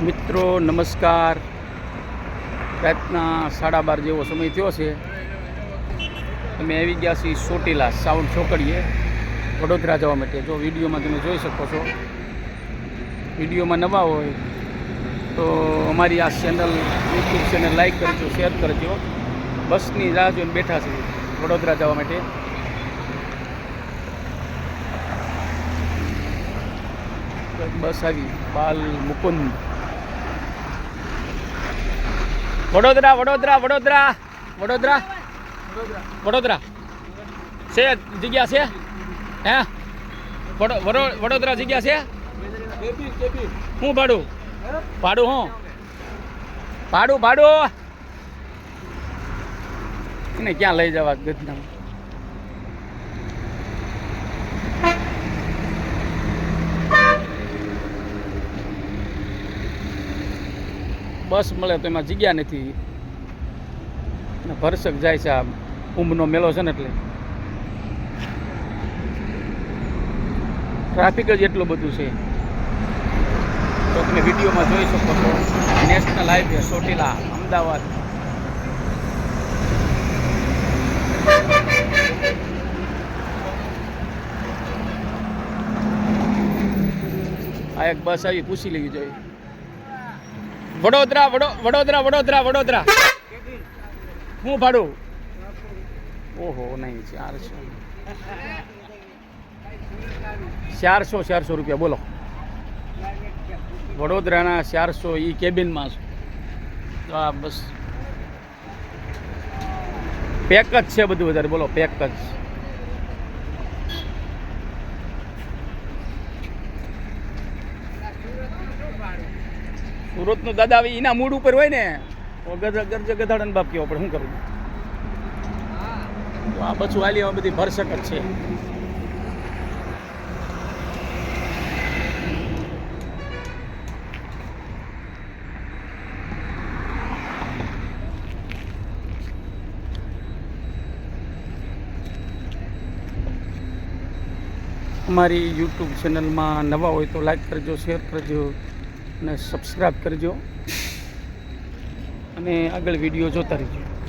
મિત્રો, નમસ્કાર. રાતના સાડા બાર જેવો સમય થયો છે. અમે આવી ગયા છીએ ચોટીલા સાઉન્ડ ચોકડીએ. વડોદરા જવા માટે. જો વિડીયોમાં તમે જોઈ શકો છો. વિડીયોમાં નવા હોય તો અમારી આ ચેનલ યુટ્યુબ ચેનલ લાઈક કરજો શેર કરજો. બસની રાહ જોઈને બેઠા છીએ વડોદરા જવા માટે. બસ આવી. બાલ મુકુંદ. વડોદરા વડોદરા વડોદરા. વડોદરા? વડોદરા. છે જગ્યા છે? હે? વડો- વડો- વડોદરા જગ્યા છે? શું ભાડું? ભાડું હું? ભાડું ભાડું. એને ક્યાં લઈ જવા ગજના બસ મળે તો એમાં જગ્યા નથી. અને ભરસક જાય છે આ કુંભનો મેળો છે ને એટલે. ટ્રાફિક જ એટલું બધું છે. તો તમે વિડીયોમાં જોઈ શકો છો. National highway Chotila, Ahmedabad. આ એક બસ આવી, પૂછી લેવી જોઈએ. વડોદરા વડોદરા વડોદરા વડોદરા. હું ભાડું? ઓહો, નહીં, ચારસો. ચારસો ચારસો રૂપિયા, બોલો. વડોદરાના ચારસો એ કેબિનમાં છે. તો આ બસ. પેક જ છે બધું વધારે, બોલો, પેક જ. સુરતનું દાદા એના મૂડ ઉપર હોય ને ગરજ ગધાડન બાપ કેવો પડે? શું કરું આ પછી હાલી આ બધી ભરસક છે. અમારી યુટ્યુબ ચેનલમાં નવા હોય તો લાઈક કરજો શેર કરજો. અને સબસ્ક્રાઈબ કરજો. અને આગળ વીડિયો જોતા રહેજો.